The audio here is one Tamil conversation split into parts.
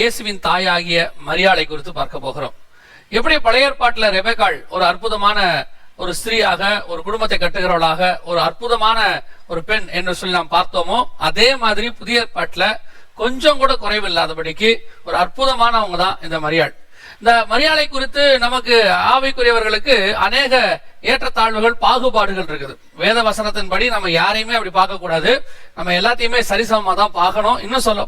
இயேசுவின் தாயாகிய மரியாளை குறித்து பார்க்க போகிறோம். எப்படி பழைய ஏற்பாட்டில் ரெபேக்காள் ஒரு அற்புதமான ஒரு ஸ்திரீயாக ஒரு குடும்பத்தை கட்டுகிறவளாக ஒரு அற்புதமான ஒரு பெண் என்று சொல்லி நாம் பார்த்தோமோ அதே மாதிரி புதிய ஏற்பாட்டுல கொஞ்சம் கூட குறைவில்லாதபடிக்கு ஒரு அற்புதமானவங்க தான் இந்த மரியாள். இந்த மரியாதை குறித்து நமக்கு ஆவிக்குரியவர்களுக்கு அநேக ஏற்றத்தாழ்வுகள் பாகுபாடுகள் இருக்குது. வேத வசனத்தின்படி நம்ம யாரையுமே அப்படி பார்க்கக்கூடாது நம்ம எல்லாத்தையுமே சரிசமமா தான் பார்க்கணும். இன்னும் சொல்ல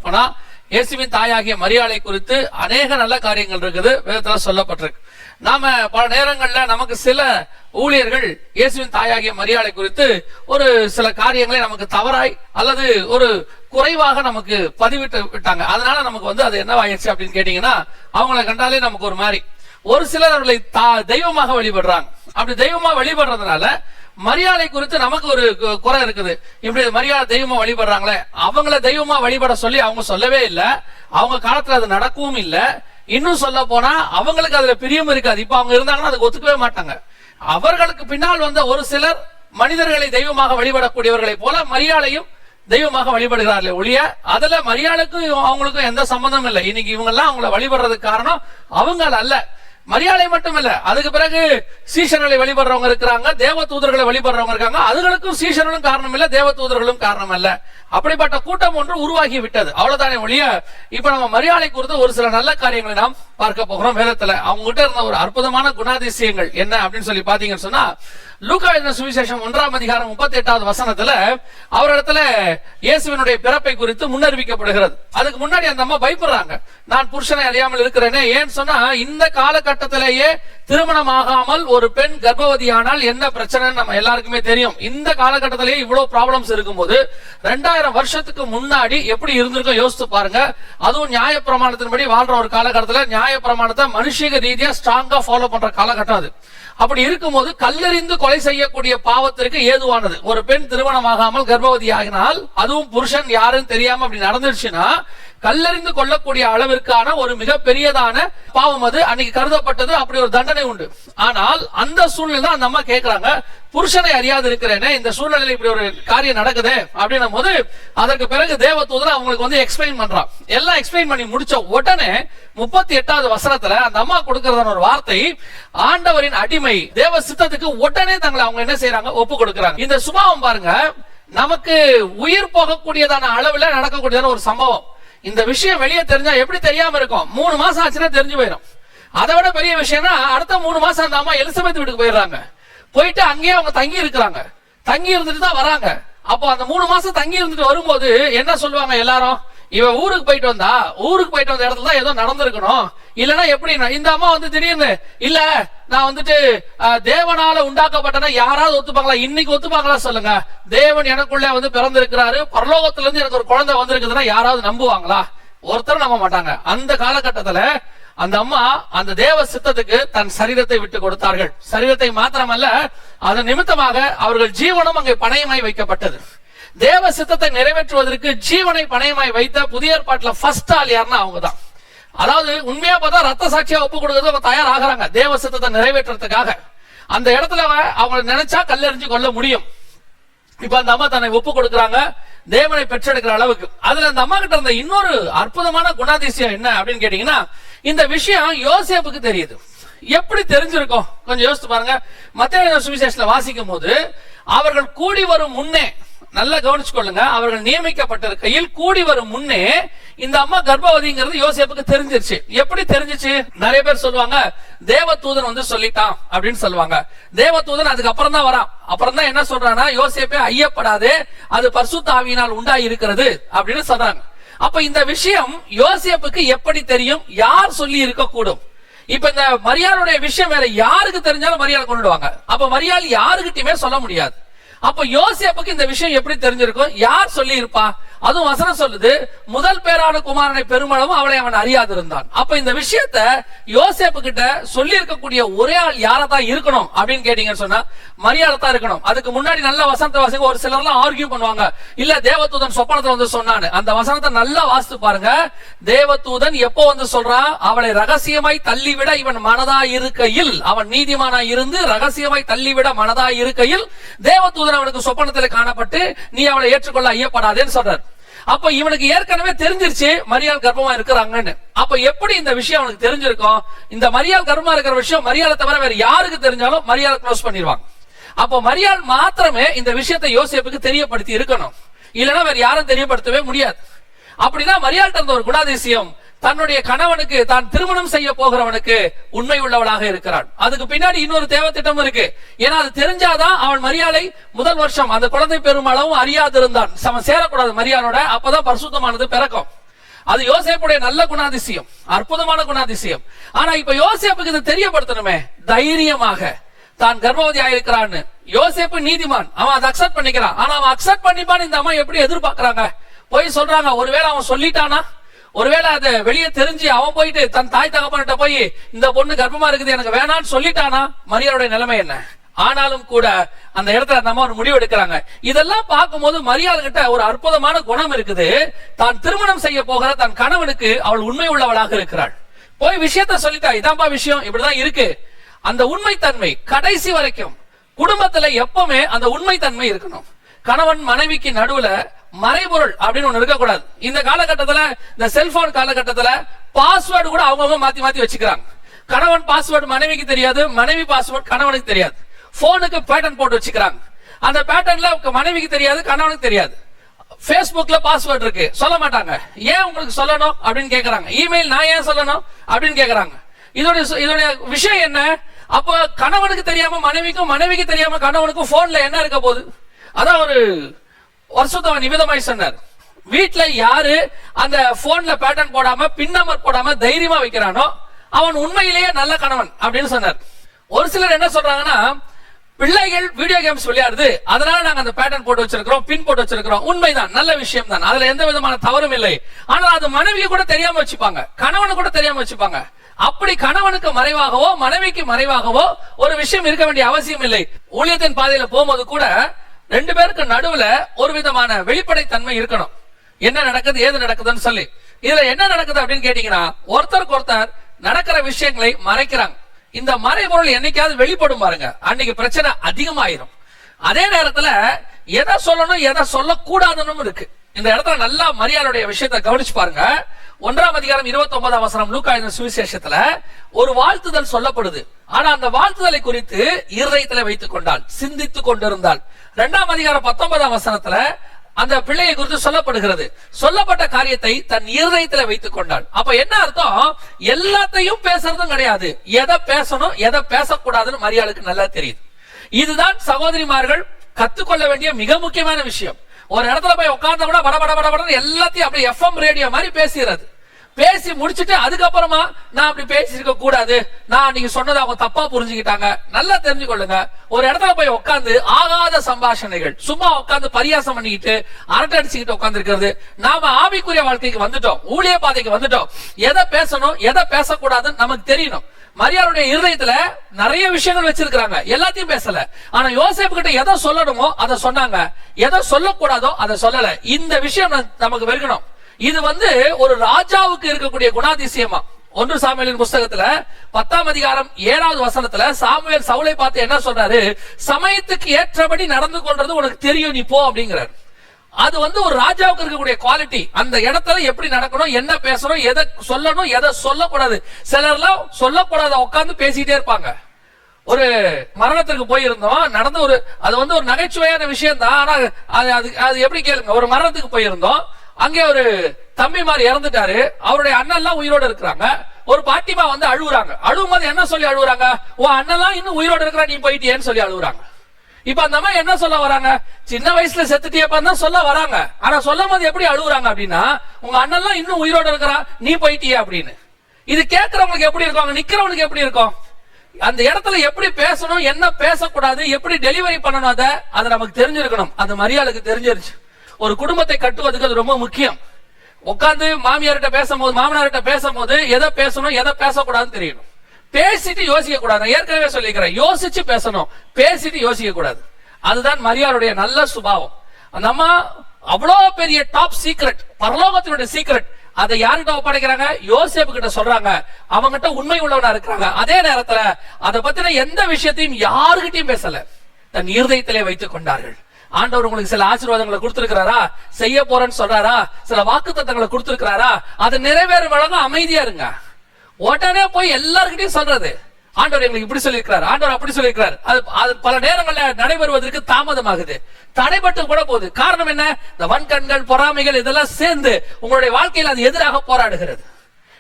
இயேசுவின் தாயாகிய மரியாதை குறித்து அநேக நல்ல காரியங்கள் இருக்குது விதத்துல சொல்லப்பட்டிருக்கு. நாம பல நேரங்கள்ல நமக்கு சில ஊழியர்கள் இயேசுவின் தாயாகிய மரியாதை குறித்து ஒரு சில காரியங்களை நமக்கு தவறாய் அல்லது ஒரு குறைவாக நமக்கு பதிவிட்டு விட்டாங்க. அதனால நமக்கு வந்து அது என்னவாயிருச்சு அப்படின்னு கேட்டீங்கன்னா அவங்கள கண்டாலே நமக்கு ஒரு மாதிரி. ஒரு சிலர் அவர்களை தா- தெய்வமாக வழிபடுறாங்க. அப்படி தெய்வமா வழிபடுறதுனால மரியாதை குறித்து நமக்கு ஒரு குறை இருக்குது. இப்படி மரியாதை தெய்வமா வழிபடுறாங்களே அவங்கள தெய்வமா வழிபட சொல்லி அவங்க சொல்லவே இல்லை. அவங்க காலத்துல அது நடக்கவும் இல்லை. இன்னும் சொல்ல போனா அவங்களுக்கு அதுல பிரியம் இருக்காது. இப்ப அவங்க இருந்தாங்கன்னா அதுக்கு ஒத்துக்கவே மாட்டாங்க. அவர்களுக்கு பின்னால் வந்த ஒரு சிலர் மனிதர்களை தெய்வமாக வழிபடக்கூடியவர்களை போல மரியாதையும் தெய்வமாக வழிபடுகிறார்களே ஒழிய அதுல மரியாதைக்கும் அவங்களுக்கும் எந்த சம்பந்தமும் இல்லை. இன்னைக்கு இவங்க எல்லாம் அவங்கள வழிபடுறதுக்கு காரணம் அவங்க அல்ல. மரியாதை மட்டும் இல்ல அதுக்கு பிறகு சீசர்களை வழிபடுறவங்க இருக்கிறாங்க தேவ தூதர்களை வழிபடுறவங்க இருக்காங்க. அதுகளுக்கும் சீசர்களும் காரணம் இல்ல தேவ தூதர்களும் காரணம் அல்ல அப்படிப்பட்ட கூட்டம் ஒன்று உருவாகி விட்டது. அவ்வளவுதானே ஒழிய இப்ப நம்ம மரியாதை குறித்து ஒரு சில நல்ல காரியங்களை நாம் பார்க்க போகிறோம் வேதத்துல. அவங்க கிட்ட இருந்த ஒரு அற்புதமான குணாதிசயங்கள் என்ன அப்படின்னு சொல்லி பாத்தீங்கன்னு சொன்னா லூகா எழுதின சுவிசேஷம் ஒன்றாம் அதிகாரம் முப்பத்தி எட்டாவது வசனத்துல அவரிடத்துல இயேசுவினுடைய பிறப்பை குறித்து முன்னறிவிக்கப்படுகிறது. அதுக்கு முன்னாடி அந்த அம்மா பயப்படுறாங்க. நான் புருஷனை அறியாமல் இருக்கிறேனே ஏன்னு சொன்னா இந்த காலகட்டத்திலேயே திருமணம் ஆகாமல் ஒரு பெண் கர்ப்பவதியானால் என்ன பிரச்சனைன்னு நம்ம எல்லாருக்குமே தெரியும். இந்த காலகட்டத்திலேயே இவ்வளவு ப்ராப்ளம்ஸ் இருக்கும்போது ரெண்டாயிரம் வருஷத்துக்கு முன்னாடி எப்படி இருந்திருக்கோம் யோசித்து பாருங்க. அதுவும் நியாய பிரமாணத்தின்படி வாழ்ற ஒரு காலகட்டத்தில் நியாய பிரமாணத்தை மனுஷிக ரீதியா ஸ்ட்ராங்கா ஃபாலோ பண்ற காலகட்டம் அது. அப்படி இருக்கும்போது கல்லறிந்து கொலை செய்யக்கூடிய பாவத்திற்கு ஏதுவானது. ஒரு பெண் திருமணமாகாமல் கர்ப்பவதி ஆகினால் அதுவும் புருஷன் யாருன்னு தெரியாம அப்படி நடந்துருச்சுன்னா கல்லறிந்து கொள்ளக்கூடிய அளவிற்கான ஒரு மிகப்பெரியதான பாவம் அது. அன்னைக்கு கருதப்பட்டது அப்படி ஒரு தண்டனை உண்டு. ஆனால் அந்த சூழ்நிலை தான் அந்த அம்மா கேட்கிறாங்க புருஷனை அறியாது இருக்கிறேனே இந்த சூழ்நிலையில இப்படி ஒரு காரியம் நடக்குதே அப்படின்னும் போது அதற்கு பிறகு தேவதூதர் அவங்களுக்கு வந்து எக்ஸ்பிளைன் பண்றான். எல்லாம் எக்ஸ்பிளைன் பண்ணி முடிச்ச உடனே முப்பத்தி எட்டாவது வசனத்துல அந்த அம்மா கொடுக்கறதான ஒரு வார்த்தை ஆண்டவரின் அடிமை தேவ சித்தத்துக்கு உடனே தங்களை அவங்க என்ன செய்யறாங்க ஒப்பு கொடுக்கறாங்க. இந்த சுபாவம் பாருங்க நமக்கு உயிர் போகக்கூடியதான அளவுல நடக்கக்கூடியதான ஒரு சம்பவம். இந்த விஷயம் வெளியே தெரிஞ்சா எப்படி தெரியாம இருக்கும்? மூணு மாசம் ஆச்சுன்னா தெரிஞ்சு போயிடும் அதை விட பெரிய விஷயம்னா அடுத்த மூணு மாசம் அந்த அம்மா எலிசபெத் வீட்டுக்கு போயிடுறாங்க. போயிட்டு அங்கேயே அவங்க தங்கி இருக்கிறாங்க. தங்கி இருந்துட்டு தான் வராங்க. அப்போ அந்த மூணு மாசம் தங்கி இருந்துட்டு வரும்போது என்ன சொல்லுவாங்க எல்லாரும்? இவ ஊருக்கு போயிட்டு வந்தா ஊருக்கு போயிட்டு வந்த இடத்துல தான் ஏதோ நடந்திருக்கணும். இல்லைன்னா எப்படி இந்த அம்மா வந்து திடீர்னு இல்ல நான் வந்துட்டு தேவனால உண்டாக்கப்பட்டனா யாராவது ஒத்துப்பாங்களா? இன்னைக்கு ஒத்துப்பாங்களா சொல்லுங்க. தேவன் எனக்குள்ள வந்து பிறந்திருக்கிறாரு. பரலோகத்துல இருந்து எனக்கு ஒரு குழந்தை வந்திருக்குதுன்னா யாராவது நம்புவாங்களா? ஒருத்தர் நம்ப மாட்டாங்க. அந்த காலகட்டத்துல அந்த அம்மா அந்த தேவ சித்தத்துக்கு தன் சரீரத்தை விட்டு கொடுத்தார்கள். சரீரத்தை மாத்திரமல்ல அதன் நிமித்தமாக அவர்கள் ஜீவனம் அங்கே பணையமாய் வைக்கப்பட்டது. தேவ சித்தத்தை நிறைவேற்றுவதற்கு ஜீவனை பணயமாய் வைத்த புதிய ஏற்பாட்டில் ஃபர்ஸ்ட் ஆள் யாருன்னா அவங்க தான் அதாவது உண்மையா பார்த்தா ரத்த சாட்சியா ஒப்பு கொடுக்கறது அவங்க தயாராகிறாங்க. தேவ சித்தத்தை நிறைவேற்றுறதுக்காக. அந்த இடத்துல அவங்க நினைச்சா கல்லெறிஞ்சு கொள்ள முடியும். இப்ப அந்த அம்மா தன்னை ஒப்பு கொடுக்குறாங்க. தேவனை பெற்றெடுக்கிற அளவுக்கு. அதுல அந்த அம்மா கிட்ட இருந்த இன்னொரு அற்புதமான குணாதிசயம் என்ன அப்படின்னு கேட்டீங்கன்னா இந்த விஷயம் யோசேப்புக்கு தெரியுது. எப்படி தெரிஞ்சிருக்கும்? கொஞ்சம் யோசித்து பாருங்க. மத்திய சுவிசேஷத்துல வாசிக்கும் போது அவர்கள் கூடி வரும் முன்னே நல்லா கவனிச்சு கொள்ளுங்க அவர்கள் நியமிக்கப்பட்டிருக்கையில் கூடி வரும் முன்னே இந்த அம்மா கர்ப்பவதிங்கிறது யோசியப்புக்கு தெரிஞ்சிருச்சு. எப்படி தெரிஞ்சிச்சு? நிறைய பேர் சொல்லுவாங்க தேவதூதன் வந்து சொல்லிட்டான் அப்படின்னு சொல்லுவாங்க. தேவதூதன் அதுக்கப்புறம் தான் வரான். அப்புறம் தான் என்ன சொல்றான்னா யோசியப்பே ஐயப்படாதே அது பர்சுத்தாவியினால் உண்டாகி இருக்கிறது அப்படின்னு சொல்றாங்க. அப்ப இந்த விஷயம் யோசியப்புக்கு எப்படி தெரியும்? யார் சொல்லி இருக்கக்கூடும்? இப்ப இந்த மரியாளுடைய விஷயம் வேற யாருக்கு தெரிஞ்சாலும் மரியாதை கொண்டுடுவாங்க. அப்ப மரியாள் யாருகிட்டயுமே சொல்ல முடியாது. அப்ப யோசியப்புக்கு இந்த விஷயம் எப்படி தெரிஞ்சிருக்கும்? யார் சொல்லி இருப்பா அதுவும் வசனம் சொல்லுது முதல் பேரான குமாரனை பெருமளவும் அவளை அவன் அறியாதிருந்தான். அப்ப இந்த விஷயத்த யோசேப்பு கிட்ட சொல்லி இருக்கக்கூடிய ஒரே ஆள் யாரா தான் இருக்கணும் அப்படின்னு கேட்டீங்கன்னு சொன்னா மரியாதை தான் இருக்கணும். அதுக்கு முன்னாடி நல்ல வசனத்தை வாசிங்க ஒரு சிலர்லாம் ஆர்கியூ பண்ணுவாங்க. இல்ல தேவதூதன் சொப்பனத்துல வந்து சொன்னான்னு. அந்த வசனத்தை நல்லா வாசித்து பாருங்க. தேவதூதன் எப்போ வந்து சொல்றான் அவளை ரகசியமாய் தள்ளிவிட இவன் மனதா இருக்கையில். அவன் நீதிமானா இருந்து ரகசியமாய் தள்ளிவிட மனதா இருக்கையில் தேவதூதன் அவனுக்கு சொப்பனத்தில் காணப்பட்டு நீ அவளை ஏற்றுக்கொள்ள ஐயப்படாதேன்னு சொல்றார். அப்ப இவனுக்கு ஏற்கனவே தெரிஞ்சிருச்சு மரியாள் கர்ப்பமா இருக்கிறாங்கன்னு. அப்ப எப்படி இந்த விஷயம் அவனுக்கு தெரிஞ்சிருக்கும் இந்த மரியாள் கர்ப்பமா இருக்கிற விஷயம் மரியாதை தவிர வேற யாருக்கு தெரிஞ்சாலும் மரியாதை க்ளோஸ் பண்ணிடுவாங்க. அப்ப மரியாள் மாத்திரமே இந்த விஷயத்தை யோசிப்புக்கு தெரியப்படுத்தி இருக்கணும். இல்லைன்னா வேற யாரும் தெரியப்படுத்தவே முடியாது. அப்படிதான் மரியாள் இருந்த ஒரு குணாதிசயம் தன்னுடைய கணவனுக்கு தான் திருமணம் செய்ய போகிறவனுக்கு உண்மை உள்ளவளாக இருக்கிறாள். அதுக்கு பின்னாடி இன்னொரு தேவத்திட்டம் இருக்கு. ஏன்னா அது தெரிஞ்சாதான் அவன் மரியாதை முதல் வருஷம் அந்த குழந்தை பெறும் அளவும் அறியாதிருந்தான். அவன் சேரக்கூடாது மரியாளோட அப்பதான் பரிசுத்தமானது பிறக்கும். அது யோசேப்புடைய நல்ல குணாதிசயம் அற்புதமான குணாதிசயம். ஆனா இப்ப யோசேப்புக்கு இது தெரியப்படுத்தணுமே? தைரியமாக. தான் கர்ப்பவதி ஆயிருக்கிறான்னு யோசேப்பு நீதிமான். அவன் அதை அக்செப்ட் பண்ணிக்கிறான். ஆனா அவன் அக்செப்ட் பண்ணிப்பான்னு இந்த அம்மா எப்படி எதிர்பார்க்கறாங்க? போய் சொல்றாங்க ஒருவேளை அவன் சொல்லிட்டானா? ஒருவேளை அதை வெளியே தெரிஞ்சு அவன் போயிட்டு தன் தாய் தகப்பன்கிட்ட போய் இந்த பொண்ணு கர்ப்பமா இருக்குது எனக்கு வேணாம்னு சொல்லிட்டானா? மரியாளுடைய நிலைமை என்ன? ஆனாலும் கூட அந்த இடத்துல அந்த அம்மா ஒரு முடிவு எடுக்கிறாங்க. இதெல்லாம் பார்க்கும்போது மரியாதை கிட்ட ஒரு அற்புதமான குணம் இருக்குது. தான் திருமணம் செய்ய போகிற தன் கணவனுக்கு அவள் உண்மை உள்ளவளாக இருக்கிறாள். போய் விஷயத்த சொல்லிட்டா இதான்பா விஷயம் இப்படிதான் இருக்கு. அந்த உண்மைத்தன்மை கடைசி வரைக்கும் குடும்பத்துல எப்பவுமே அந்த உண்மைத்தன்மை இருக்கணும். கணவன் மனைவிக்கு நடுவுல மறைபொருள் அப்படின்னு ஒண்ணு இருக்கக்கூடாது. இந்த காலகட்டத்துல இந்த செல்போன் காலகட்டத்துல பாஸ்வேர்டு கூட அவங்கவுங்க மாத்தி மாத்தி வச்சுக்கிறாங்க. கணவன் பாஸ்வேர்டு மனைவிக்கு தெரியாது மனைவி பாஸ்வேர்டு கணவனுக்கு தெரியாது. போனுக்கு பேட்டர்ன் போட்டு வச்சுக்கிறாங்க. அந்த பேட்டர்ன்ல மனைவிக்கு தெரியாது கணவனுக்கு தெரியாது. Facebookல பாஸ்வேர்ட் இருக்கு. சொல்ல மாட்டாங்க. ஏன் உங்களுக்கு சொல்லணும் அப்படின்னு கேக்குறாங்க. இமெயில் நான் ஏன் சொல்லணும் அப்படின்னு கேக்குறாங்க. இதோட இதோட விஷயம் என்ன? அப்ப கணவனுக்கு தெரியாம மனைவிக்கும் மனைவிக்கு தெரியாம கணவனுக்கும் போன்ல என்ன இருக்க போகுது? அதான் ஒரு வருஷத்தவன் நிமிதமாய் சொன்னார். வீட்டில் யாரு அந்த போன்ல பேட்டர்ன் போடாம பின் நம்பர் போடாம தைரியமா வைக்கிறானோ அவன் உண்மையிலேயே நல்ல கணவன் அப்படின்னு சொன்னார். ஒரு சிலர் என்ன சொல்றாங்கன்னா பிள்ளைகள் வீடியோ கேம்ஸ் விளையாடுது அதனால நாங்க அந்த பேட்டர்ன் போட்டு வச்சிருக்கிறோம் பின் போட்டு வச்சிருக்கிறோம். உண்மைதான் நல்ல விஷயம் தான். அதுல எந்த விதமான தவறும் இல்லை. ஆனால் அது மனைவியை கூட தெரியாம வச்சுப்பாங்க. கணவனை கூட தெரியாம வச்சுப்பாங்க. அப்படி கணவனுக்கு மறைவாகவோ மனைவிக்கு மறைவாகவோ ஒரு விஷயம் இருக்க வேண்டிய அவசியம் இல்லை. ஊழியத்தின் பாதையில போகும்போது கூட ரெண்டு பேருக்கு நடுவுல ஒரு விதமான வெளிப்படைத்தன்மை இருக்கணும். என்ன நடக்குது ஏது நடக்குதுன்னு சொல்லி. இதுல என்ன நடக்குது அப்படின்னு கேட்டீங்கன்னா ஒருத்தருக்கு ஒருத்தர் நடக்கிற விஷயங்களை மறைக்கிறாங்க. இந்த மறைபொருள் என்னைக்காவது வெளிப்படும் பாருங்க. அன்னைக்கு பிரச்சனை அதிகமாயிரும். அதே நேரத்துல எதை சொல்லணும் எதை சொல்லக்கூடாதுன்னு இருக்கு. இந்த இடத்துல நல்லா மரியாதையுடைய விஷயத்த கவனிச்சு பாருங்க. ஒன்றாம் அதிகாரம் இருபத்தி ஒன்பதாம் அவசரம் லூக்கா சுவிசேஷத்துல ஒரு வாழ்த்துதல் சொல்லப்படுது. ஆனா அந்த வாழ்த்துதலை குறித்து இருதயத்துல வைத்துக் கொண்டாள் சிந்தித்து கொண்டிருந்தாள். இரண்டாம் அதிகாரம் பத்தொன்பதாம் வசனத்துல அந்த பிள்ளையை குறித்து சொல்லப்படுகிறது. சொல்லப்பட்ட காரியத்தை தன் இருதயத்துல வைத்துக் கொண்டாள். அப்ப என்ன அர்த்தம்? எல்லாத்தையும் பேசுறதும் கிடையாது. எதை பேசணும் எதை பேசக்கூடாதுன்னு மரியாளுக்கு நல்லா தெரியுது. இதுதான் சகோதரிமார்கள் கத்துக்கொள்ள வேண்டிய மிக முக்கியமான விஷயம். ஒரு இடத்துல போய் உட்கார்ந்த கூட பட பட பட எல்லாத்தையும் அப்படியே எஃப்எம் ரேடியோ மாதிரி பேசுகிறது பேசி முடிச்சுட்டு அதுக்கப்புறமா நான் அப்படி பேசியிருக்க கூடாது. நான் நீங்க சொன்னதை அவங்க தப்பா புரிஞ்சுக்கிட்டாங்க. நல்லா தெரிஞ்சுக்கொள்ளுங்க. ஒரு இடத்துல போய் உட்காந்து ஆகாத சம்பாஷணைகள் சும்மா உட்காந்து பரியாசம் பண்ணிக்கிட்டு அரட்டை அடிச்சுக்கிட்டு உட்கார்ந்து இருக்கிறது நாம ஆவிக்குரிய வாழ்க்கைக்கு வந்துட்டோம். ஊழிய பாதைக்கு வந்துட்டோம். எதை பேசணும் எதை பேசக்கூடாதுன்னு நமக்கு தெரியணும். மரியாளுடைய இருதயத்துல நிறைய விஷயங்கள் வச்சிருக்கிறாங்க. எல்லாத்தையும் பேசல. ஆனா யோசேப்பு கிட்ட எதை சொல்லணுமோ அதை சொன்னாங்க. எதை சொல்லக்கூடாதோ அதை சொல்லல. இந்த விஷயம் நமக்கு வெறுக்கணும். இது வந்து ஒரு ராஜாவுக்கு இருக்கக்கூடிய குணாதிசயமா? ஒன்று சாமியலின் புஸ்தகத்துல பத்தாம் அதிகாரம் ஏழாவது வசனத்துல சாமுவேல் சவுலை பார்த்து என்ன சொல்றாரு? சமயத்துக்கு ஏற்றபடி நடந்து கொள்றது உனக்கு தெரியும் நீ போ அப்படிங்கிறார். அது வந்து ஒரு ராஜாவுக்கு இருக்கக்கூடிய குவாலிட்டி அந்த இடத்துல எப்படி நடக்கணும் என்ன பேசணும் எதை சொல்லணும் எதை சொல்லக்கூடாது. சிலர்லாம் சொல்லக்கூடாத உட்காந்து பேசிக்கிட்டே இருப்பாங்க. ஒரு மரணத்துக்கு போயிருந்தோம் நடந்த ஒரு அது வந்து ஒரு நகைச்சுவையான விஷயம் தான் ஆனா அது அது அது எப்படி கேளுங்க ஒரு மரணத்துக்கு போயிருந்தோம் அங்கே ஒரு தம்பி மாதிரி இறந்துட்டாரு. அவருடைய அண்ணன் எல்லாம் உயிரோட இருக்கிறாங்க. ஒரு பாட்டிமா வந்து அழுகுறாங்க அழுகும் போது என்ன சொல்லி அழுகுறாங்க உன் அண்ணன்லாம் இன்னும் உயிரோட இருக்கிறா நீ போயிட்டியேன்னு சொல்லி அழுகுறாங்க இப்ப அந்த அம்மா என்ன சொல்ல வராங்க? சின்ன வயசுல செத்துட்டியப்பான்னு தான் சொல்ல வராங்க. ஆனா சொல்லும் போது எப்படி அழுகுறாங்க அப்படின்னா உங்க அண்ணன்லாம் இன்னும் உயிரோட இருக்கிறான் நீ போயிட்டியே அப்படின்னு. இது கேட்கறவங்களுக்கு எப்படி இருக்கும்? அங்க நிக்கிறவனுக்கு எப்படி இருக்கும்? அந்த இடத்துல எப்படி பேசணும் என்ன பேசக்கூடாது எப்படி டெலிவரி பண்ணணும் அதை அது நமக்கு தெரிஞ்சிருக்கணும். அந்த மரியாதைக்கு தெரிஞ்சிருச்சு. ஒரு குடும்பத்தை கட்டுவதுக்கு அது ரொம்ப முக்கியம். உட்கார்ந்து மாமியார்கிட்ட பேசும்போது மாமனார்கிட்ட பேசும்போது எதை பேசணும் எதை பேசக்கூடாதுன்னு தெரியணும். பேசிட்டு யோசிக்க கூடாது. ஏற்கனவே சொல்லிக்கிறேன் யோசிச்சு பேசணும். பேசிட்டு யோசிக்க கூடாது. அதுதான் மரியாளுடைய நல்ல சுபாவம். அந்த அம்மா அவ்வளோ பெரிய டாப் சீக்ரெட் பரலோகத்தினுடைய சீக்ரெட் அதை யார்கிட்ட ஒப்படைக்கிறாங்க? யோசேப்பு கிட்ட சொல்றாங்க. அவங்ககிட்ட உண்மை உள்ளவனா இருக்கிறாங்க. அதே நேரத்துல அதை பத்தின எந்த விஷயத்தையும் யாருகிட்டயும் பேசல. தன் இருதயத்திலே வைத்துக் கொண்டார்கள். ஆண்டவர் உங்களுக்கு சில ஆசீர்வாதங்களை கொடுத்திருக்கிறாரா? செய்ய போறேன்னு சொல்றாரா? சில வாக்குத்தத்தங்களை கொடுத்திருக்கிறாரா? அதை நிறைவேற வழங்க அமைதியா இருங்க. உடனே போய் எல்லாருக்கிட்டையும் சொல்றது. ஆண்டவர் எங்களுக்கு இப்படி சொல்லியிருக்கிறார். ஆண்டவர் அப்படி சொல்லியிருக்கிறார். அது அது பல நேரங்கள்ல நடைபெறுவதற்கு தாமதமாகுது. தடைபட்டு கூட போகுது. காரணம் என்ன? இந்த வன்கண்கள் பொறாமைகள் இதெல்லாம் சேர்ந்து உங்களுடைய வாழ்க்கையில் அது எதிராக போராடுகிறது.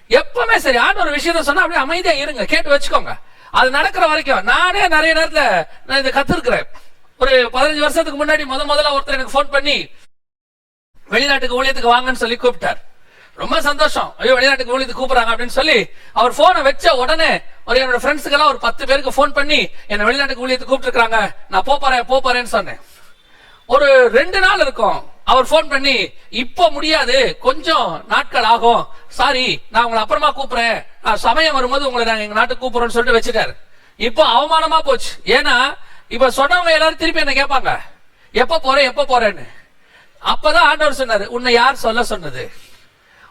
எப்பவுமே சரி ஆண்டவர் ஒரு விஷயத்த சொன்னா அப்படியே அமைதியா இருங்க. கேட்டு வச்சுக்கோங்க. அது நடக்கிற வரைக்கும். நானே நிறைய நேரத்துல நான் இதை கத்துருக்கிறேன். ஒரு பதினஞ்சு வருஷத்துக்கு முன்னாடி முத முதல்ல ஒருத்தர் எனக்கு ஃபோன் பண்ணி வெளிநாட்டுக்கு ஊழியத்துக்கு வாங்கன்னு சொல்லி கூப்பிட்டார். ரொம்ப சந்தோஷம். ஐயோ வெளிநாட்டுக்கு ஊழியத்துக்கு கூப்பிடுறாங்க அப்படின்னு சொல்லி அவர் போனை வச்ச உடனே ஒரு என்னோட ஃப்ரெண்ட்ஸுக்கு எல்லாம் ஒரு பத்து பேருக்கு ஃபோன் பண்ணி என்ன வெளிநாட்டுக்கு ஊழியத்துக்கு கூப்பிட்டுருக்காங்க. நான் போறேன் போறேன்னு சொன்னேன். ஒரு ரெண்டு நாள் இருக்கும். அவர் ஃபோன் பண்ணி இப்போ முடியாது. கொஞ்சம் நாட்கள் ஆகும். சாரி நான் உங்களை அப்புறமா கூப்பிடுறேன். நான் சமயம் வரும்போது உங்களை நாங்கள் எங்க நாட்டுக்கு கூப்பிடுறோம்னு சொல்லிட்டு வச்சுட்டாரு. இப்போ அவமானமா போச்சு. ஏன்னா இப்ப சொன்னவங்க எல்லாரும் திருப்பி என்ன கேட்பாங்க? எப்ப போறேன் எப்ப போறேன்னு. அப்பதான் ஆண்டவர் சொன்னாரு உன்னை யார் சொல்ல சொன்னது?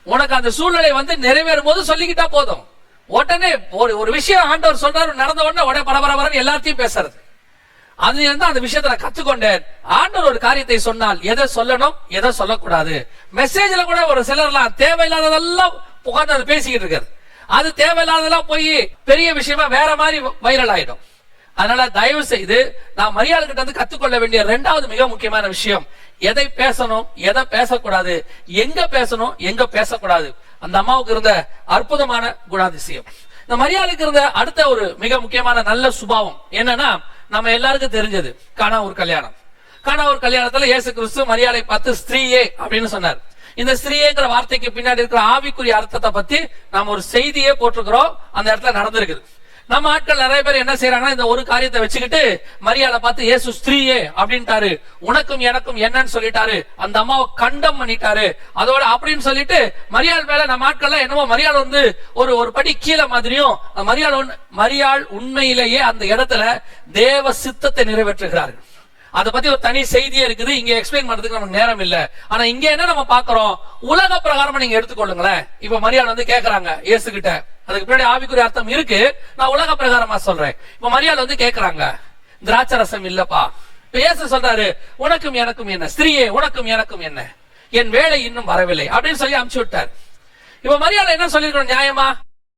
உனக்கு அந்த சூழ்நிலை வந்து நிறைவேறும் போது சொல்லிக்கிட்டா போதும். உடனே ஒரு ஒரு விஷயம் ஆண்டவர் சொல்றாரு நடந்த உடனே உடனே பரபரபரன்னு எல்லாத்தையும் பேசுறது. அது வந்து அந்த விஷயத்த நான் கத்துக்கொண்டேன். ஆண்டவர் ஒரு காரியத்தை சொன்னால் எதை சொல்லணும் எதை சொல்லக்கூடாது. மெசேஜ்ல கூட ஒரு சிலர்லாம் தேவையில்லாததெல்லாம் புகார்ந்து அதை பேசிக்கிட்டு இருக்காரு. அது தேவையில்லாததெல்லாம் போய் பெரிய விஷயமா வேற மாதிரி வைரல் ஆயிடும். அதனால தயவு செய்து நான் மரியாதை வந்து இருந்து கத்துக்கொள்ள வேண்டிய ரெண்டாவது மிக முக்கியமான விஷயம். எதை பேசணும் எதை பேசக்கூடாது எங்க பேசணும் எங்க பேசக்கூடாது. அந்த அம்மாவுக்கு இருந்த அற்புதமான குணாதிசயம். இந்த மரியாதைக்கு இருந்த அடுத்த ஒரு மிக முக்கியமான நல்ல சுபாவம் என்னன்னா நம்ம எல்லாருக்கும் தெரிஞ்சது காணா ஒரு கல்யாணம். காணா ஒரு கல்யாணத்துல இயேசு கிறிஸ்து மரியாதை பார்த்து ஸ்திரீயே அப்படின்னு சொன்னார். இந்த ஸ்திரீங்கிற வார்த்தைக்கு பின்னாடி இருக்கிற ஆவிக்குரிய அர்த்தத்தை பத்தி நாம ஒரு செய்தியே போட்டிருக்கிறோம். அந்த இடத்துல நடந்திருக்குது. நம்ம ஆட்கள் நிறைய பேர் என்ன செய்யறாங்கன்னா இந்த ஒரு காரியத்தை வச்சுக்கிட்டு மரியாதை பார்த்து இயேசு ஸ்திரீயே அப்படின்ட்டாரு. உனக்கும் எனக்கும் என்னன்னு சொல்லிட்டாரு. அந்த அம்மாவை கண்டம் பண்ணிட்டாரு. அதோட அப்படின்னு சொல்லிட்டு மரியாள் மேல நம்ம ஆட்கள்லாம் என்னமோ மரியாள் வந்து ஒரு ஒரு படி கீழே மாதிரியும் மரியாள் மரியாள் உண்மையிலேயே அந்த இடத்துல தேவ சித்தத்தை நிறைவேற்றுகிறார்கள். அதை பத்தி ஒரு தனி செய்தியே இருக்குது. இங்க எக்ஸ்பிளைன் பண்றதுக்கு நமக்கு நேரம் இல்ல. ஆனா இங்க என்ன நம்ம பாக்குறோம் உலக பிரகாரமா நீங்க எடுத்துக்கொள்ளுங்களேன். இப்ப மரியாதை வந்து கேக்குறாங்க இயேசு கிட்ட அதுக்கு பின்னாடி ஆவிக்குரிய அர்த்தம் இருக்கு. நான் உலக பிரகாரமா சொல்றேன். இப்ப மரியாதை வந்து கேக்குறாங்க. திராட்சை ரசம் இல்லப்பா. இப்ப இயேசு சொல்றாரு உனக்கும் எனக்கும் என்ன? ஸ்திரீயே உனக்கும் எனக்கும் என்ன? என் வேலை இன்னும் வரவில்லை. அப்படின்னு சொல்லி அமுச்சு விட்டார். இப்ப மரியாதை என்ன சொல்லிருக்கணும் நியாயமா?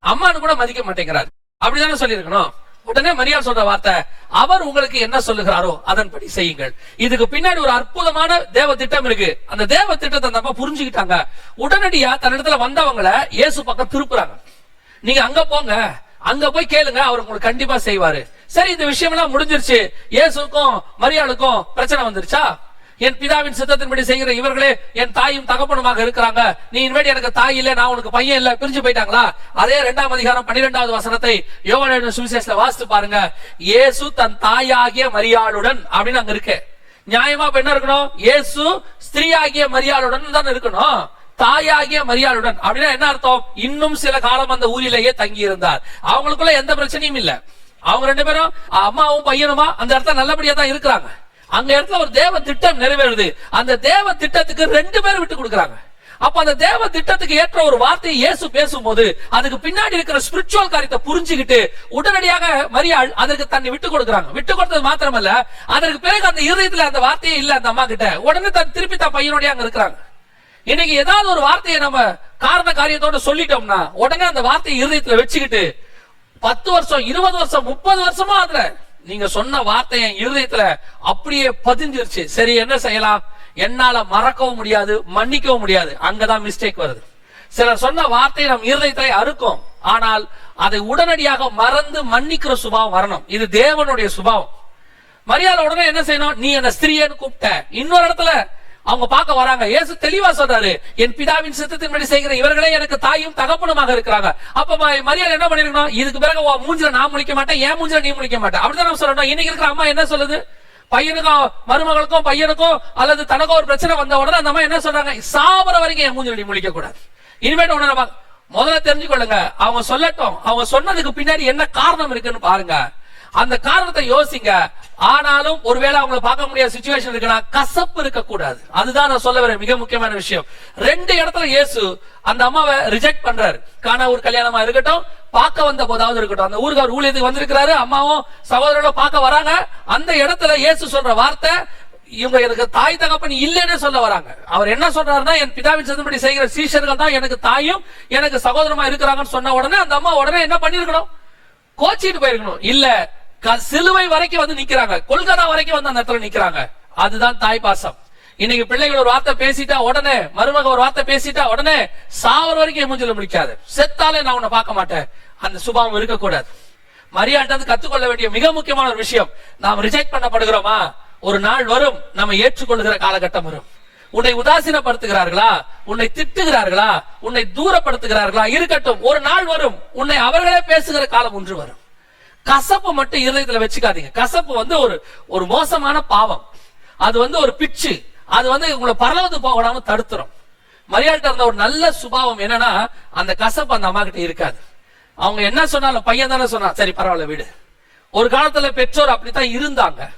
அம்மான்னு கூட மதிக்க மாட்டேங்கிறார். அப்படிதானே சொல்லியிருக்கணும். உடனே மரியாதை சொல்ற வார்த்தை அவர் உங்களுக்கு என்ன சொல்லுகிறாரோ அதன்படி செய்யுங்கள். இதுக்கு பின்னாடி ஒரு அற்புதமான தேவ திட்டம் இருக்கு. அந்த தேவ திட்டத்தை நம்ம புரிஞ்சுக்கிட்டாங்க. உடனடியா தன்னிடத்துல வந்தவங்களை இயேசு பக்கம் திருப்புறாங்க. நீங்க அங்க போங்க. அங்க போய் கேளுங்க அவர் உங்களுக்கு கண்டிப்பா செய்வாரு. சரி இந்த விஷயம் எல்லாம் முடிஞ்சிருச்சு. இயேசுக்கும் மரியாளுக்கும் பிரச்சனை வந்துருச்சா? என் பிதாவின் சித்தத்தின்படி செய்கிற இவர்களே என் தாயும் தகப்பனுமாக இருக்கிறாங்க. நீ இனிமேல் எனக்கு தாய் இல்ல நான் உனக்கு பையன் இல்ல பிரிஞ்சு போயிட்டாங்களா? அதே இரண்டாம் அதிகாரம் பன்னிரெண்டாவது வசனத்தை யோகன சுவிசேஷத்துல வாசித்து பாருங்க. இயேசு தன் தாயாகிய மரியாளுடன் அப்படின்னு அங்க இருக்கு. நியாயமா இப்ப என்ன இருக்கணும்? இயேசு ஸ்திரீயாகிய மரியாளுடன் தான் இருக்கணும். தாயாகிய மரியாளுடன். அப்படின்னா என்ன அர்த்தம்? இன்னும் சில காலம் அந்த ஊரிலேயே தங்கி இருந்தார் அவங்களுக்குள்ள எந்த பிரச்சனையும் இல்ல. அவங்க ரெண்டு பேரும் அம்மாவும் பையனுமா? அந்த இடத்துல நல்லபடியா தான் இருக்கிறாங்க. அங்க இடத்துல ஒரு தேவ திட்டம் நிறைவேறுது. அந்த தேவ திட்டத்துக்கு ரெண்டு பேரும் விட்டு கொடுக்குறாங்க. அப்ப அந்த தேவ திட்டத்துக்கு ஏற்ற ஒரு வார்த்தையை இயேசு பேசும்போது அதுக்கு பின்னாடி இருக்கிற ஸ்பிரிச்சுவல் காரியத்தை புரிஞ்சுக்கிட்டு உடனடியாக மரியாள் அதற்கு தன்னை விட்டு கொடுக்குறாங்க. விட்டு கொடுத்தது மாத்திரமல்ல அதற்கு பிறகு அந்த இருதயத்துல அந்த வார்த்தையே இல்ல அந்த அம்மா கிட்ட. உடனே தன் திருப்பி தன் பையனோடய அங்க இருக்கிறாங்க. இன்னைக்கு ஏதாவது ஒரு வார்த்தையை நம்ம காரண காரியத்தோட சொல்லிட்டோம்னா உடனே அந்த வார்த்தையை இருதயத்துல வச்சுக்கிட்டு பத்து வருஷம் இருபது வருஷம் முப்பது வருஷமா அதுல நீங்க சொன்ன வார்த்தை என் இருதயத்துல அப்படியே பதிஞ்சிருச்சு. சரி என்ன செய்யலாம்? என்னால மறக்கவும் முடியாது மன்னிக்கவும் முடியாது. அங்கதான் மிஸ்டேக் வருது. சிலர் சொன்ன வார்த்தை நம் இருதயத்தை அறுக்கும். ஆனால் அதை உடனடியாக மறந்து மன்னிக்கிற சுபாவம் வரணும். இது தேவனுடைய சுபாவம். மரியாதை உடனே என்ன செய்யணும்? நீ என்ன ஸ்திரீன்னு கூப்பிட்ட. இன்னொரு இடத்துல அவங்க பார்க்க வராங்க. இயேசு தெளிவா சொல்றாரு என் பிதாவின் சித்தத்தின்படி செய்கிற இவர்களே எனக்கு தாயும் தகப்பனுமாக இருக்கிறாங்க. அப்ப மரியாதை என்ன பண்ணிருக்கணும்? இதுக்கு பிறகு மூஞ்சில நான் முழிக்க மாட்டேன் ஏன் மூஞ்சில நீ முழிக்க மாட்டேன். அப்படிதான் நம்ம சொல்லணும். இன்னைக்கு இருக்கிற அம்மா என்ன சொல்லுது? பையனுக்கும் மருமகளுக்கும் பையனுக்கும் அல்லது தனக்கும் ஒரு பிரச்சனை வந்த உடனே அந்த அம்மா என்ன சொல்றாங்க? சாப்பிட வரைக்கும் என் மூஞ்சில நீ முழிக்க கூடாது இனிமேட்டு உடனே முதல்ல தெரிஞ்சுக்கொள்ளுங்க. அவங்க சொல்லட்டும். அவங்க சொன்னதுக்கு பின்னாடி என்ன காரணம் இருக்குன்னு பாருங்க. அந்த காரணத்தை யோசிங்க. ஆனாலும் ஒருவேளை அவங்கள பார்க்க முடியாத சுச்சுவேஷன் இருக்குன்னா கசப்பு இருக்கக்கூடாது. அதுதான் நான் சொல்ல வரேன் மிக முக்கியமான விஷயம். ரெண்டு இடத்துல இயேசு அந்த அம்மாவை ரிஜெக்ட் பண்றாரு. காணா ஒரு கல்யாணமா இருக்கட்டும் பார்க்க வந்த போதாவது இருக்கட்டும். அந்த ஊருக்கு அவர் ஊழியத்துக்கு வந்திருக்கிறாரு அம்மாவும் சகோதரோட பார்க்க வராங்க. அந்த இடத்துல இயேசு சொல்ற வார்த்தை இவங்க எனக்கு தாய் தகப்பன் இல்லைன்னு சொல்ல வராங்க. அவர் என்ன சொல்றாருன்னா என் பிதாவின் சிந்தப்படி செய்கிற சீஷர்கள் தான் எனக்கு தாயும் எனக்கு சகோதரமா இருக்கிறாங்கன்னு சொன்ன உடனே அந்த அம்மா உடனே என்ன பண்ணிருக்கணும் கோச்சிட்டு போயிருக்கணும். இல்ல சிலுவை வரைக்கும் வந்து நிக்கிறாங்க. கொல்கத்தா வரைக்கும் வந்து அந்த இடத்துல நிக்கிறாங்க. அதுதான் தாய் பாசம். இன்னைக்கு பிள்ளைகள் ஒரு வார்த்தை பேசிட்டா உடனே மருமக ஒரு வார்த்தை பேசிட்டா உடனே சாவர வரைக்கும் மூஞ்சல மூஞ்சில முடிக்காது செத்தாலே நான் உன்னை பார்க்க மாட்டேன். அந்த சுபாவம் இருக்கக்கூடாது. மரியாதை கத்துக்கொள்ள வேண்டிய மிக முக்கியமான ஒரு விஷயம். நாம் ரிஜெக்ட் பண்ணப்படுகிறோமா? ஒரு நாள் வரும். நம்ம ஏற்றுக்கொள்ளுகிற காலகட்டம் வரும். உன்னை உதாசீனப்படுத்துகிறார்களா? உன்னை திட்டுகிறார்களா? உன்னை தூரப்படுத்துகிறார்களா? இருக்கட்டும். ஒரு நாள் வரும். உன்னை அவர்களே பேசுகிற காலம் ஒன்று வரும். கசப்பு மட்டும் இருதயத்துல வச்சுக்காதீங்க. கசப்பு வந்து ஒரு ஒரு மோசமான பாவம். அது வந்து ஒரு பிச்சு. அது வந்து உங்களை பரலவத்து போக விடாம தடுத்துரும். மரியாதை இருந்த ஒரு நல்ல சுபாவம் என்னன்னா அந்த கசப்பு அந்த அம்மா கிட்ட இருக்காது. அவங்க என்ன சொன்னாலும் பையன் தானே சொன்னா சரி பரவாயில்ல வீடு. ஒரு காலத்துல பெற்றோர் அப்படித்தான் இருந்தாங்க.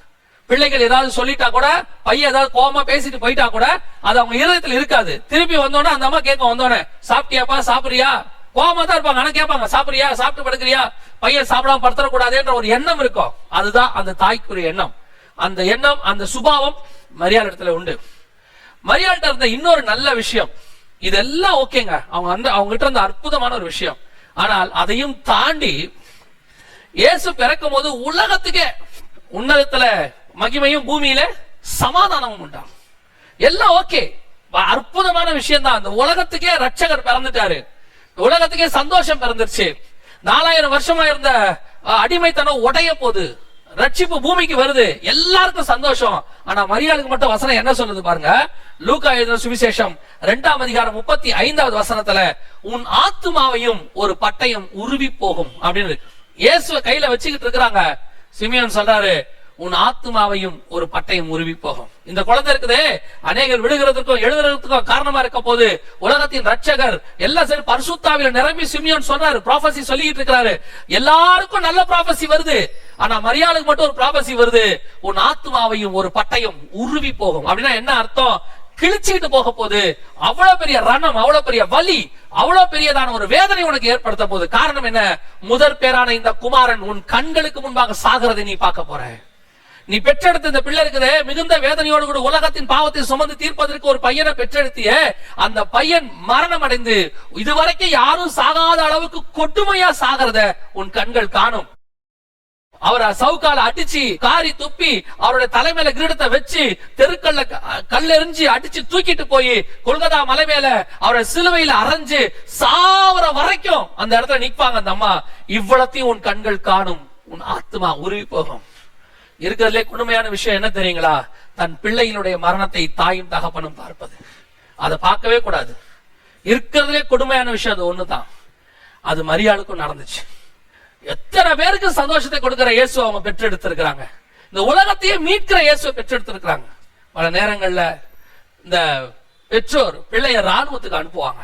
பிள்ளைகள் ஏதாவது சொல்லிட்டா கூட பையன் ஏதாவது கோமா பேசிட்டு போயிட்டா கூட அது அவங்க இருதயத்துல இருக்காது. திருப்பி வந்தோடனே அந்த அம்மா கேட்க வந்தோடனே சாப்பிட்டியாப்பா சாப்பிடுறியா? கோமா தான் இருப்பாங்க ஆனா கேட்பாங்க சாப்பிடுறியா சாப்பிட்டு படுக்கிறியா? பையன் சாப்பிடாம படுத்தக்கூடாதுன்ற ஒரு எண்ணம் இருக்கும். அதுதான் அந்த தாய்க்குரிய எண்ணம். அந்த எண்ணம் அந்த சுபாவம் மரியாதை இடத்துல உண்டு. மரியாதை இருந்த இன்னொரு நல்ல விஷயம். இதெல்லாம் ஓகேங்க. அவங்க அந்த அவங்க கிட்ட இருந்த அற்புதமான ஒரு விஷயம். ஆனால் அதையும் தாண்டி இயேசு பிறக்கும் போது உலகத்துக்கே உன்னதத்துல மகிமையும் பூமியில சமாதானமும் உண்டாம் எல்லாம் ஓகே. அற்புதமான விஷயம் தான் அந்த உலகத்துக்கே ரட்சகர் பிறந்துட்டாரு. உலகத்துக்கே சந்தோஷம் பிறந்துருச்சு. நாலாயிரம் வருஷமா இருந்த அடிமைத்தனம் உடைய போது ரட்சிப்பு பூமிக்கு வருது. எல்லாருக்கும் சந்தோஷம். ஆனா மரியாளுக்கு மட்டும் வசனம் என்ன சொல்லுது பாருங்க? லூக்கா எழுதின சுவிசேஷம் ரெண்டாம் அதிகாரம் முப்பத்தி ஐந்தாவது வசனத்துல உன் ஆத்துமாவையும் ஒரு பட்டயம் உருவி போகும். அப்படின்னு இருக்கு. இயேசுவை கையில வச்சுக்கிட்டு இருக்கிறாங்க. சிமியன் சொல்றாரு உன் ஆத்துமாவையும் ஒரு பட்டையும் உருவி போகும். இந்த குழந்தை இருக்குதே அநேகர் விடுகிறதுக்கும் எழுதுறதுக்கும் காரணமா இருக்க போது உலகத்தின் ரட்சகர் எல்லா சரி பரிசுத்தாவில நிரம்பி சிமியோன் சொன்னாரு ப்ராபசி சொல்லிட்டு இருக்கிறாரு. எல்லாருக்கும் நல்ல ப்ராபசி வருது. ஆனா மரியாளுக்கு மட்டும் ஒரு ப்ராபசி வருது உன் ஆத்துமாவையும் ஒரு பட்டயம் உருவி போகும். அப்படின்னா என்ன அர்த்தம்? கிழிச்சுக்கிட்டு போக போகுது அவ்வளவு பெரிய ரணம் அவ்வளவு பெரிய வலி அவ்வளவு பெரியதான ஒரு வேதனை உனக்கு ஏற்படுத்த போகுது காரணம் என்ன? முதற் பேரான இந்த குமாரன் உன் கண்களுக்கு முன்பாக சாகிறதை நீ பார்க்க போற. நீ பெற்றெடுத்த இந்த பிள்ளை இருக்குது மிகுந்த வேதனையோடு கூட உலகத்தின் பாவத்தை சுமந்து தீர்ப்பதற்கு ஒரு பையனை பெற்றெடுத்திய அந்த பையன் மரணம் அடைந்து இதுவரைக்கும் யாரும் சாகாத அளவுக்கு கொடுமையா சாகிறத உன் கண்கள் காணும். அவரை சவுக்கால அடிச்சு காரி துப்பி அவருடைய தலைமையில கிரீடத்தை வச்சு தெருக்கல்ல கல்லெறிஞ்சு அடிச்சு தூக்கிட்டு போய் கொல்கத்தா மலை மேல அவரை சிலுவையில அரைஞ்சு சாவர வரைக்கும் அந்த இடத்துல நிப்பாங்க அந்த அம்மா. இவ்வளத்தையும் உன் கண்கள் காணும். உன் ஆத்மா உருவி போகும். இருக்கிறதுலே கொடுமையான விஷயம் என்ன தெரியுங்களா? தன் பிள்ளையினுடைய மரணத்தை தாயும் தகப்பனும் பார்ப்பது. அதை பார்க்கவே கூடாது. இருக்கிறதுலே கொடுமையான விஷயம் அது ஒண்ணுதான். அது மரியாளுக்கும் நடந்துச்சு. எத்தனை பேருக்கு சந்தோஷத்தை கொடுக்கிற இயேசு அவங்க பெற்றெடுத்திருக்கிறாங்க? இந்த உலகத்தையே மீட்கிற இயேசுவை பெற்றெடுத்திருக்கிறாங்க. பல நேரங்கள்ல இந்த பெற்றோர் பிள்ளைய ராணுவத்துக்கு அனுப்புவாங்க.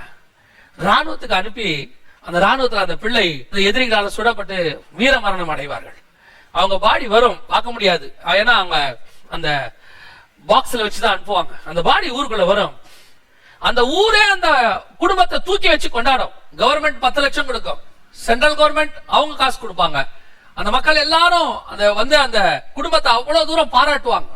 ராணுவத்துக்கு அனுப்பி அந்த ராணுவத்துல அந்த பிள்ளை இந்த சுடப்பட்டு வீர மரணம் அடைவார்கள். அவங்க பாடி வரும். பார்க்க முடியாது. ஏன்னா அவங்க அந்த பாக்ஸ்ல வச்சுதான் அனுப்புவாங்க. அந்த பாடி ஊருக்குள்ள வரும். அந்த ஊரே அந்த குடும்பத்தை தூக்கி வச்சு கொண்டாடும். கவர்மெண்ட் பத்து லட்சம் கொடுக்கும். சென்ட்ரல் கவர்மெண்ட் அவங்க காசு கொடுப்பாங்க. அந்த மக்கள் எல்லாரும் அந்த வந்து அந்த குடும்பத்தை அவ்வளவு தூரம் பாராட்டுவாங்க.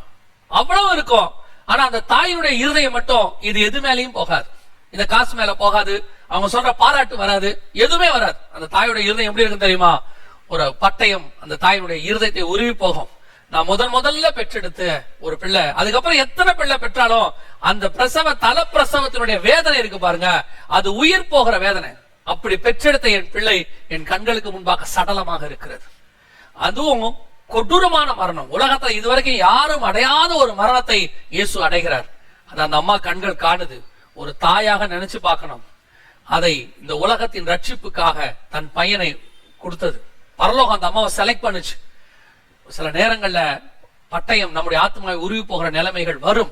அவ்வளவு இருக்கும். ஆனா அந்த தாயினுடைய இருதயம் மட்டும் இது எது மேலேயும் போகாது. இந்த காசு மேல போகாது. அவங்க சொல்ற பாராட்டு வராது. எதுவுமே வராது. அந்த தாயோட இருதயம் எப்படி இருக்கும் தெரியுமா? ஒரு பட்டயம் அந்த தாயினுடைய இருதயத்தை உருவி போகும். நான் முதன் முதல்ல பெற்றெடுத்த ஒரு பிள்ளை. அதுக்கப்புறம் எத்தனை பிள்ளை பெற்றாலும் அந்த பிரசவ தல பிரசவத்தினுடைய வேதனை இருக்கு பாருங்க. அது உயிர் போகிற வேதனை. அப்படி பெற்றெடுத்த என் பிள்ளை என் கண்களுக்கு முன்பாக சடலமாக இருக்கிறது. அதுவும் கொடூரமான மரணம். உலகத்துல இதுவரைக்கும் யாரும் அடையாத ஒரு மரணத்தை இயேசு அடைகிறார். அது அந்த அம்மா கண்கள் காணுது. ஒரு தாயாக நினைச்சு பார்க்கணும். அதை இந்த உலகத்தின் ரட்சிப்புக்காக தன் பையனை கொடுத்தது. பரலோகம் அந்த அம்மாவை செலக்ட் பண்ணுச்சு. சில நேரங்கள்ல பட்டயம் நம்முடைய ஆத்மாவை உருவி போகிற நிலைமைகள் வரும்.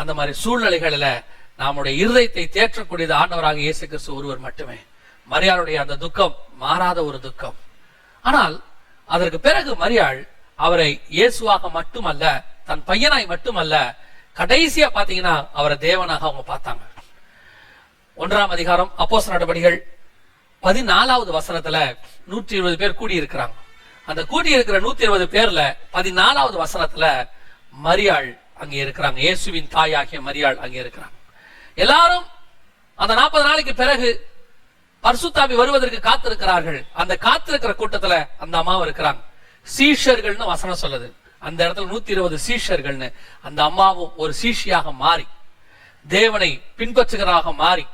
அந்த மாதிரி சூழ்நிலைகளில நம்முடைய இருதயத்தை தேற்றக்கூடியது ஆண்டவராக இயேசு கிறிஸ்து ஒருவர் மட்டுமே. மரியாளுடைய அந்த துக்கம் மாறாத ஒரு துக்கம். ஆனால் அதற்கு பிறகு மரியாள் அவரை இயேசுவாக மட்டுமல்ல தன் பையனாய் மட்டுமல்ல கடைசியா பாத்தீங்கன்னா அவரை தேவனாக அவங்க பார்த்தாங்க. ஒன்றாம் அதிகாரம் அப்போஸ் நடபடிகள் பதினாலாவது வசனத்துல நூற்றி இருபது பேர் கூடி இருக்கிறாங்க அந்த கூடி இருக்கிற நூத்தி இருபது பேர்ல பதினாலாவது வசனத்துல மரியாள் அங்கே இருக்கிறாங்க. இயேசுவின் தாயாகிய மரியாள் அங்கே இருக்கிறாங்க. எல்லாரும் அந்த நாற்பது நாளைக்கு பிறகு பர்சுத்தாபி வருவதற்கு காத்திருக்கிறார்கள். அந்த காத்திருக்கிற கூட்டத்துல அந்த அம்மாவும் இருக்கிறாங்க. சீஷர்கள்னு வசனம் சொல்லுது. அந்த இடத்துல நூத்தி இருபது சீஷர்கள்னு. அந்த அம்மாவும் ஒரு சீஷியாக மாறி தேவனை பின்பற்றுகிறாக மாறி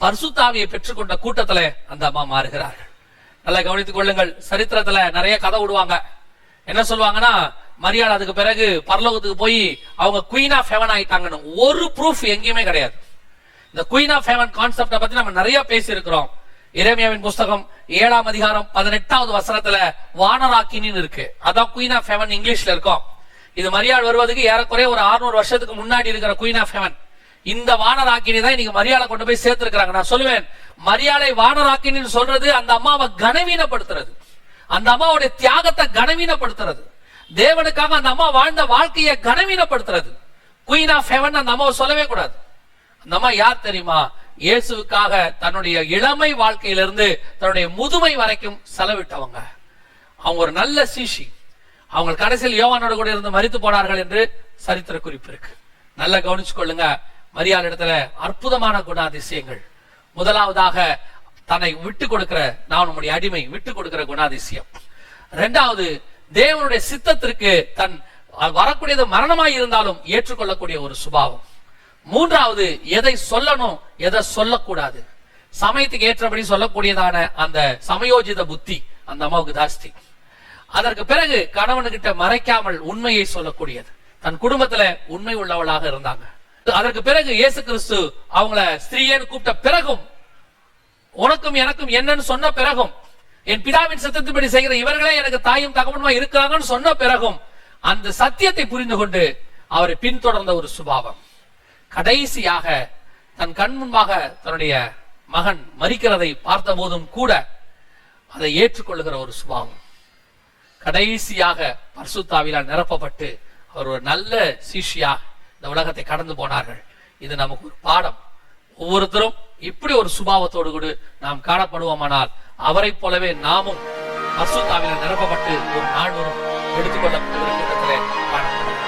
பரிசுத்தாவியை பெற்றுக்கொண்ட கூட்டத்துல அந்த அம்மா மாறுகிறார்கள். நல்லா கவனித்துக் கொள்ளுங்கள் சரித்திரத்துல நிறைய கதை விடுவாங்க என்ன சொல்லுவாங்கன்னா மரியாள் அதுக்கு பிறகு பரலோகத்துக்கு போய் அவங்க குயின் ஆஃப் ஹெவன் ஆயிட்டாங்கன்னு. ஒரு ப்ரூஃப் எங்கேயுமே கிடையாது. இந்த குயின் ஆஃப் ஹெவன் கான்செப்டை பத்தி நம்ம நிறைய பேசியிருக்கிறோம். இரேமியாவின் இறைமையாவின் புஸ்தகம் ஏழாம் அதிகாரம் பதினெட்டாவது வசனத்துல வானராக்கினின்னு இருக்கு. அதான் குயின் ஆஃப் ஹெவன் இங்கிலீஷ்ல இருக்கும். இது மரியாள் வருவதுக்கு ஏறக்குறைய ஒரு 600 வருஷத்துக்கு முன்னாடி இருக்கிற குயின் ஆஃப் ஹெவன் இந்த வானராக்கினி தான் இன்னைக்கு மரியாதை கொண்டு போய் சேர்த்திருக்கிறாங்க. நான் சொல்லுவேன் மரியாதை வானராக்கினின்னு சொல்றது அந்த அம்மாவை கனவீனப்படுத்துறது. அந்த அம்மாவுடைய தியாகத்தை கனவீனப்படுத்துறது. தேவனுக்காக அந்த அம்மா வாழ்ந்த வாழ்க்கையை கனவீனப்படுத்துறது. குயின் ஆஃப் ஹெவன் அந்த அம்மாவை சொல்லவே கூடாது. அந்த அம்மா யார் தெரியுமா? இயேசுவுக்காக தன்னுடைய இளமை வாழ்க்கையிலிருந்து தன்னுடைய முதுமை வரைக்கும் செலவிட்டவங்க. அவங்க ஒரு நல்ல சீஷி. அவங்க கடைசியில் யோவானோட கூட இருந்து மறித்து போனார்கள் என்று சரித்திர குறிப்பு இருக்கு. நல்லா கவனிச்சு கொள்ளுங்க மரியாதை இடத்துல அற்புதமான குணாதிசயங்கள். முதலாவதாக தன்னை விட்டு கொடுக்கிற நான் உம்முடைய அடிமை விட்டு கொடுக்கிற குணாதிசயம். இரண்டாவது தேவனுடைய சித்தத்திற்கு தன் வரக்கூடியது மரணமாய் இருந்தாலும் ஏற்றுக்கொள்ளக்கூடிய ஒரு சுபாவம். மூன்றாவது எதை சொல்லணும் எதை சொல்லக்கூடாது. சமயத்துக்கு ஏற்றபடி சொல்லக்கூடியதான அந்த சமயோஜித புத்தி அந்த அம்மாவுக்கு ஜாஸ்தி. அதற்கு பிறகு கணவனுக்கிட்ட மறைக்காமல் உண்மையை சொல்லக்கூடியது. தன் குடும்பத்துல உண்மை உள்ளவளாக இருந்தாங்க. அதற்கு பிறகு இயேசு கிறிஸ்து அவங்கள ஸ்திரீயன்னு கூப்பிட்ட பிறகும் உனக்கும் எனக்கும் என்னன்னு சொன்ன பிறகும் என் பிதாவின் சத்தத்தின்படி செய்கிற இவர்களே எனக்கு தாயும் தகவனுமா இருக்கிறாங்கன்னு சொன்ன பிறகும் அந்த சத்தியத்தை புரிந்து கொண்டு அவரை பின்தொடர்ந்த ஒரு சுபாவம். கடைசியாக தன் கண் முன்பாக தன்னுடைய மகன் மறிக்கிறதை பார்த்த போதும் கூட அதை ஏற்றுக்கொள்ளுகிற ஒரு சுபாவம். கடைசியாக பர்சுத்தாவிலால் நிரப்பப்பட்டு அவர் ஒரு நல்ல சிஷ்யா இந்த உலகத்தை கடந்து போனார்கள். இது நமக்கு ஒரு பாடம். ஒவ்வொருத்தரும் இப்படி ஒரு சுபாவத்தோடு கூட நாம் காணப்படுவோமானால் அவரைப் போலவே நாமும் பரிசுத்தாவிலால் நிரப்பப்பட்டு ஒரு நாள் வரும் எடுத்துக்கொள்ளப்படுகிற